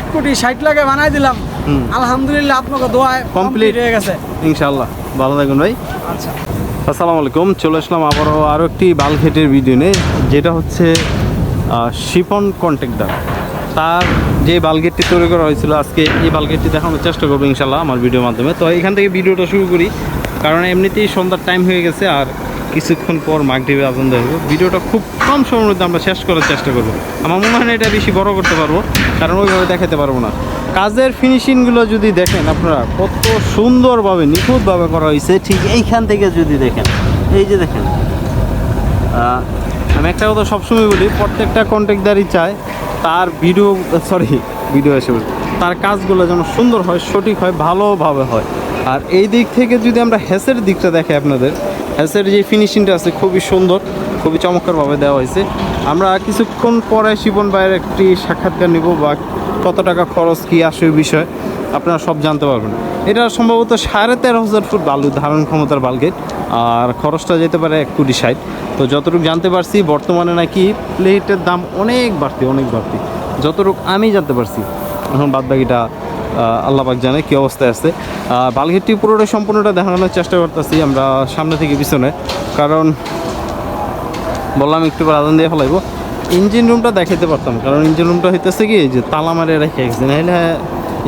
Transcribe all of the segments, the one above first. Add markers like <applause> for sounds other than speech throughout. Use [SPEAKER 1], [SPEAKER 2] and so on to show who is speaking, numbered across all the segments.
[SPEAKER 1] এক কোটি ষাট লাখে বানাই দিলাম। আলহামদুলিল্লাহ আপনাকে দোয়ায় কমপ্লিট হয়ে গেছে।
[SPEAKER 2] ইনশাল্লাহ ভালো থাকুন ভাই।
[SPEAKER 1] আচ্ছা।
[SPEAKER 2] আসসালামু আলাইকুম। চলে আসলাম আবারও আরও একটি বালঘেটের ভিডিও নিয়ে যেটা হচ্ছে শিপন কন্ট্রাক্টর তার যে বালগেটটি তৈরি করা হয়েছিল আজকে এই বালগেটটি দেখানোর চেষ্টা করব ইনশাল্লাহ আমার ভিডিওর মাধ্যমে। তো এখান থেকে ভিডিওটা শুরু করি কারণ এমনিতেই সন্ধ্যার টাইম হয়ে গেছে আর কিছুক্ষণ পর মাগরীবে আজান হবে ভিডিওটা খুব কম সময়ের মধ্যে আমরা শেষ করার চেষ্টা করব। আমার মনে হয় না এটা বেশি বড় করতে পারব, কারণ ওইভাবে দেখাতে পারব না। কাজের ফিনিশিংগুলো যদি দেখেন আপনারা, কত সুন্দরভাবে, নিখুঁতভাবে করা হয়েছে ঠিক এইখান থেকে যদি দেখেন। এই যে দেখেন। আমি একটা কথা সবসময় বলি, প্রত্যেকটা কন্ট্রাক্টদারই চায় তার ভিডিও সরি ভিডিও এসে তার কাজগুলো যেন সুন্দর হয়, সঠিক হয়, ভালোভাবে হয়। আর এই দিক থেকে যদি আমরা হ্যাসের দিকটা দেখে আপনাদের হ্যাসের যে ফিনিশিংটা আছে খুবই সুন্দর, খুবই চমৎকারভাবে দেওয়া হয়েছে। আমরা কিছুক্ষণ পরে শিবন ভাইয়ের একটি সাক্ষাৎকার নিব বা কত টাকা খরচ, কী আসে বিষয়, আপনারা সব জানতে পারবেন। এটা সম্ভবত সাড়ে তেরো হাজার ফুট বালু ধারণ ক্ষমতার বালগেট আর খরচটা যেতে পারে এক কোটি ষাট। তো যতটুকু জানতে পারছি, বর্তমানে নাকি প্লেটের দাম অনেক বাড়তি অনেক বাড়তি। যতটুকু আমি জানতে পারছি, এখন বাদবাকিটা আল্লাহবাক জানে কী অবস্থায় আছে। আর বালগেটটি পুরোটা সম্পূর্ণটা দেখানোর চেষ্টা করতেছি আমরা সামনে থেকে পিছনে। কারণ বললাম একটু আদান দিয়ে ফেলাইবো। ইঞ্জিন রুমটা দেখাইতে পারতাম, কারণ ইঞ্জিন রুমটা হইতেছে কি, যে তালা মারে রেখে গেছে নাহলে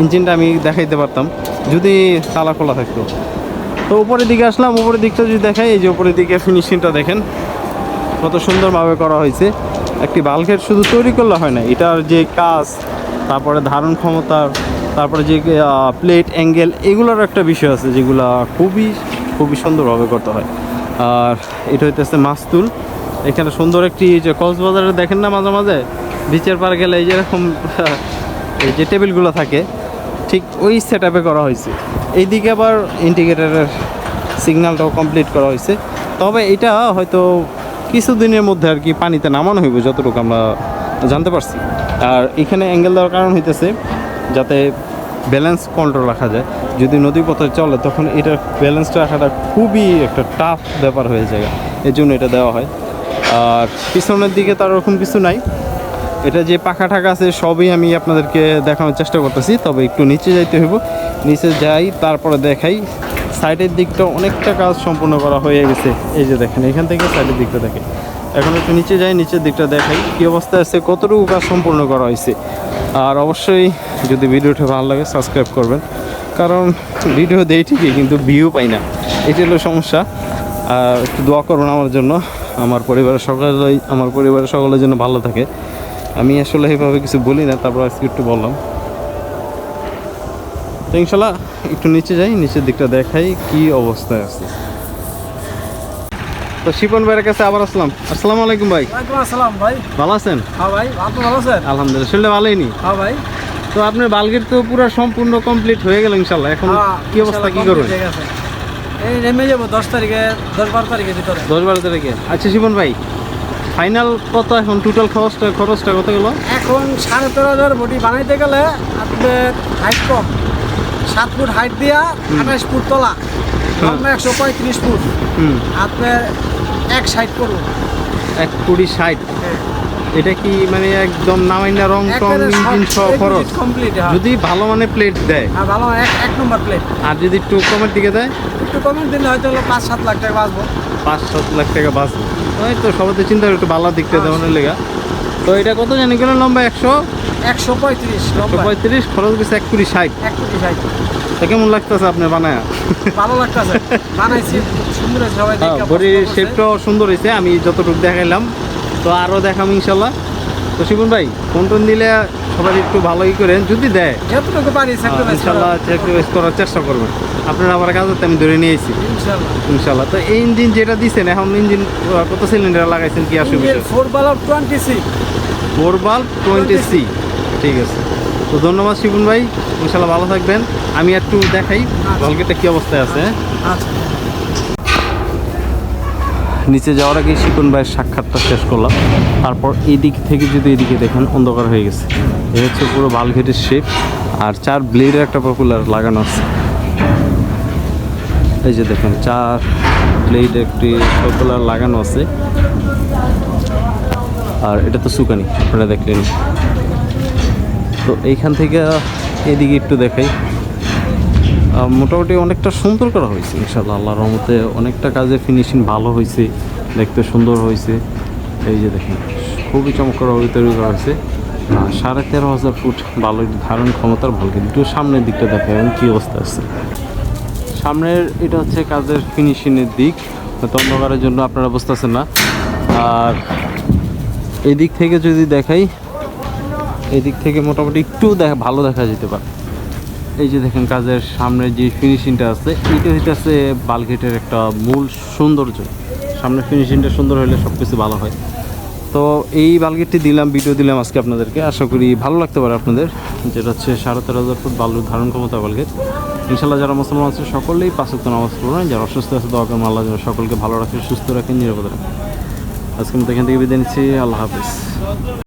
[SPEAKER 2] ইঞ্জিনটা আমি দেখাইতে পারতাম, যদি তালা খোলা থাকতো। তো উপরের দিকে আসলাম, উপরের দিকটা যদি দেখাই, এই যে উপরের দিকে ফিনিশিংটা দেখেন, কত সুন্দরভাবে করা হয়েছে। একটি বাল্কের শুধু তৈরি করলে হয় না, এটার যে কাজ, তারপরে ধারণ ক্ষমতার তারপরে যে প্লেট অ্যাঙ্গেল এগুলোর একটা বিষয় আছে যেগুলো খুবই খুবই সুন্দরভাবে করতে হয়। আর এটা হইতেছে মাস্তুল। এখানে সুন্দর একটি যে কক্সবাজারে দেখেন না মাঝে মাঝে? বিচের পার গেলে এই যেরকম <laughs> এই যে টেবিলগুলো থাকে, ঠিক ওই সেট করা হয়েছে। এইদিকে আবার ইন্ডিকেটারের সিগন্যালটাও কমপ্লিট করা হয়েছে। তবে এটা হয়তো কিছুদিনের মধ্যে আর কি পানিতে নামানো হইব, যতটুকু আমরা জানতে পারছি। আর এখানে অ্যাঙ্গেল দেওয়ার কারণ হইতেছে, যাতে ব্যালেন্স কন্ট্রোল রাখা যায়। যদি নদী পথে চলে, তখন এটার ব্যালেন্সটা রাখাটা খুবই একটা টাফ ব্যাপার হয়ে যায়। এর জন্য এটা দেওয়া হয়। আর পিছনের দিকে তার ওরকম কিছু নাই। এটা যে পাখা টাকা আছে, সবই আমি আপনাদেরকে দেখানোর চেষ্টা করতেছি। তবে একটু নিচে যাইতে হইব। নিচে যাই, তারপরে দেখাই। সাইডের দিকটা অনেকটা কাজ সম্পূর্ণ করা হয়ে গেছে। এই যে দেখেন, এখান থেকে সাইডের দিকটা দেখে এখন একটু নিচে যাই, নিচের দিকটা দেখাই। কী অবস্থায় আছে, কতটুকু কাজ সম্পূর্ণ করা হয়েছে। আর অবশ্যই যদি ভিডিওটা ভালো লাগে সাবস্ক্রাইব করবেন। কারণ ভিডিও দেই ঠিকই কিন্তু ভিউ পাই না। এটি হলো সমস্যা। আর একটু দোয়া করবেন আমার জন্য। আমার পরিবারের সকলেই আমার পরিবারের সকলের জন্য ভালো থাকে। আমি আসলে এইভাবে কিছু বলি না তারপর আজকে একটু বললাম। তো ইনশাল্লাহ একটু নিচে যাই নিচের দিকটা দেখাই কি অবস্থায় আছে। তো শিপন ভাইয়ের কাছে আবার আসলাম। আসসালামু আলাইকুম ভাই।
[SPEAKER 1] আসসালাম ভাই।
[SPEAKER 2] ভালো আছেন?
[SPEAKER 1] হ্যাঁ ভাই ভালো আছেন?
[SPEAKER 2] আলহামদুলিল্লাহ ভালোই নি?
[SPEAKER 1] হ্যাঁ ভাই।
[SPEAKER 2] তো আপনার বালগেট তো পুরো সম্পূর্ণ কমপ্লিট হয়ে গেল ইনশাল্লাহ এখন
[SPEAKER 1] হ্যাঁ,
[SPEAKER 2] কি অবস্থা কি করবেন?
[SPEAKER 1] এই নেমে যাব দশ তারিখে দশ বারো তারিখে ভিতরে।
[SPEAKER 2] দশ বারো তারিখে। আচ্ছা শিবন ভাই ফাইনাল কত এখন? টোটাল খরচটা খরচটা কত গেল?
[SPEAKER 1] এখন সাড়ে তেরো হাজার বডি বানাইতে গেলে আপনার হাইট কম। সাত ফুট হাইট দিয়া আঠাশ ফুট তোলা। লম্বা একশো পঁয়ত্রিশ ফুট।
[SPEAKER 2] হুম।
[SPEAKER 1] আপনার এক সাইড করব।
[SPEAKER 2] এক কুড়ি ষাট। এটা কি মানে একদম নামাইনা রং টং ইঞ্জিন সহ খরচ?
[SPEAKER 1] কমপ্লিট
[SPEAKER 2] যদি ভালো মানে প্লেট দেয়?
[SPEAKER 1] হ্যাঁ ভালো এক এক নম্বর প্লেট
[SPEAKER 2] আর যদি একটু কমের দিকে দেয়?
[SPEAKER 1] একটু কমের দিলে হয়তো হলো পাঁচ সাত লাখ টাকা বাঁচবো।
[SPEAKER 2] পাঁচ সাত লাখ টাকা বাঁচবে। ওই তো সবাই তো চিন্তা একটু ভালো দিকটা দেওয়ানোর লেগা। তো এটা কত জানি গেল লম্বা একশো?
[SPEAKER 1] একশো পঁয়ত্রিশ লম্বা।
[SPEAKER 2] পঁয়ত্রিশ খরচ গেছে এক কুড়ি ষাট।
[SPEAKER 1] এক কোটি ষাট।
[SPEAKER 2] তা কেমন লাগতেছে আপনার বানায়?
[SPEAKER 1] ভালো লাগতেছে। বানাইছি সুন্দর সবাই দেখে
[SPEAKER 2] হ্যাঁ, বডির শেপটাও সুন্দর হয়েছে আমি যতটুকু দেখাইলাম। তো আরও দেখাম ইনশাল্লাহ। তো শিবন ভাই ফোন টোন দিলে সবাই একটু ভালোই করেন যদি দেয়
[SPEAKER 1] যতটুকু পারি স্যাক্রিফাইস
[SPEAKER 2] ইনশাল্লাহ স্যাক্রিফাইস করার চেষ্টা করবেন। আপনার আমার কাজ আমি ধরে নিয়েছি। ইনশাল্লাহ। তো এই ইঞ্জিন যেটা দিচ্ছেন এখন ইঞ্জিন কত সিলিন্ডার লাগাইছেন কি আসবে
[SPEAKER 1] ফোর বালার twenty six
[SPEAKER 2] four bulb twenty C ঠিক আছে। তো ধন্যবাদ শিবুন ভাই। ইনশাল্লাহ ভালো থাকবেন। আমি একটু দেখাই বলগেটটা কি অবস্থায় আছে হ্যাঁ?
[SPEAKER 1] আচ্ছা।
[SPEAKER 2] নিচে যাওয়ার আগে শিকুন ভাইয়ের সাক্ষাৎটা শেষ করলাম। তারপর এদিক থেকে যদি এদিকে দেখেন, অন্ধকার হয়ে গেছে। এই হচ্ছে পুরো বালঘেটের শেপ আর চার ব্লেডের একটা পপুলার লাগানো আছে। এই যে দেখেন, চার ব্লেড একটি পপুলার লাগানো আছে। আর এটা তো সুকানি আপনারা দেখলেন তো এইখান থেকে এদিকে একটু দেখাই। মোটামুটি অনেকটা সুন্দর করা হয়েছে ইনশাল্লাহ আল্লাহর রহমতে অনেকটা কাজে ফিনিশিং ভালো হয়েছে, দেখতে সুন্দর হয়েছে। এই যে দেখেন, খুবই চমৎকারভাবে তৈরি করা হয়েছে। সাড়ে তেরো হাজার ফুট বালুর ধারণ ক্ষমতার ভালকে একটু সামনের দিকটা দেখেন কী অবস্থা আছে। সামনের এটা হচ্ছে কাজের ফিনিশিংয়ের দিক, হয়তো অন্ধকারের জন্য আপনারা বুঝতেছেন না। আর এই দিক থেকে যদি দেখাই এই দিক থেকে মোটামুটি একটু দেখা ভালো দেখা যেতে পারে। এই যে দেখেন কাজের সামনে যে ফিনিশিংটা আছে এইটা হইতেছে বালগেটের একটা মূল সৌন্দর্য। সামনে ফিনিশিংটা সুন্দর হলে সব কিছু ভালো হয়। তো এই বালগেটটি দিলাম ভিডিও দিলাম আজকে আপনাদেরকে। আশা করি ভালো লাগতে পারে আপনাদের। যেটা হচ্ছে সাড়ে তেরো হাজার ফুট বালুর ধারণ ক্ষমতা বালগেট ইনশাল্লাহ যারা মুসলমান আছে, সকলেই পাঁচক নামাজ পড়বেন যারা অসুস্থ আছে, দোয়া করেন, আল্লাহ সকলকে ভালো রাখেন সুস্থ রাখেন নিরাপদ রাখেন আজকে মতো এখান থেকে বিদায় নিচ্ছি। আল্লাহ হাফিজ।